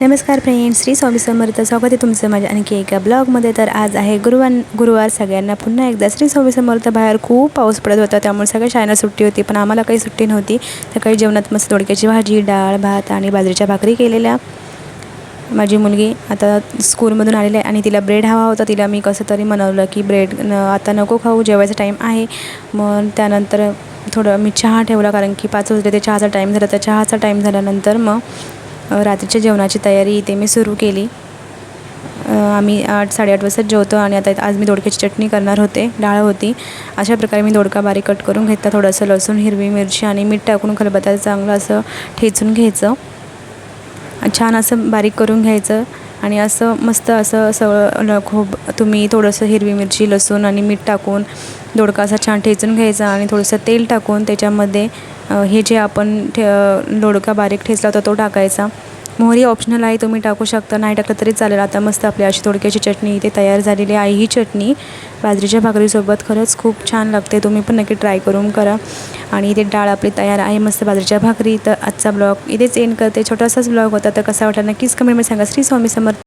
नमस्कार फ्रेंड्स श्री स्वामी समर्थ. स्वागत आहे तुमचं माझ्या आणखी एका ब्लॉगमध्ये. तर आज आहे गुरुवार गुरुवार. सगळ्यांना पुन्हा एकदा श्री स्वामी समर्थ. बाहेर खूप पाऊस पडत होता त्यामुळे सगळ्या शाळेला सुट्टी होती पण आम्हाला काही सुट्टी नव्हती. सकाळी जेवणात मस्त दोडक्याची भाजी डाळ भात आणि बाजरीच्या भाकरी केलेल्या. माझी मुलगी आता स्कूलमधून आलेली आहे आणि तिला ब्रेड हवा होता. तिला मी कसं तरी म्हणवलं की ब्रेड न आता नको खाऊ जेवायचा टाईम आहे. मग त्यानंतर थोडं मी चहा ठेवला कारण की पाच वाजले ते चहाचा टाईम झाला. तर चहाचा टाईम झाल्यानंतर मग रात्रीच्या जेवणाची तयारी इथे मी सुरू केली. आम्ही आठ साडेआठ वाजता जेवतो आणि आता आज मी दोडक्याची चटणी करणार होते डाळ होती. अशा प्रकारे मी दोडका बारीक कट करून घेतला थोडंसं लसूण हिरवी मिरची आणि मीठ टाकून खलबत्ता चांगलं असं ठेचून घ्यायचं. छान असं बारीक करून घ्यायचं आणि असं मस्त असं सगळं खोब खूप तुम्ही थोडंसं हिरवी मिरची लसूण आणि मीठ टाकून दोडका असा छान ठेचून घ्यायचा आणि थोडंसं तेल टाकून त्याच्यामध्ये हे जे आपण ठे दोडका बारीक ठेचला होता तो टाकायचा. मोहरी ऑप्शनल आहे तुम्ही टाकू शकता. नाही टाकलं तरी चालेल. आता मस्त आपली अशी थोडक्याची चटणी इथे तयार झालेली आहे. ही चटणी बाजरीच्या भाकरीसोबत खरंच खूप छान लागते. तुम्ही पण नक्की ट्राय करून करा. आणि इथे डाळ आपली तयार आहे. मस्त बाजरीच्या भाकरी. तर आजचा ब्लॉग इथेच एंड करते. छोटासाच ब्लॉग होता तर कसा वाटला नक्कीच कमेंटमध्ये सांगा. श्री स्वामी समर्थ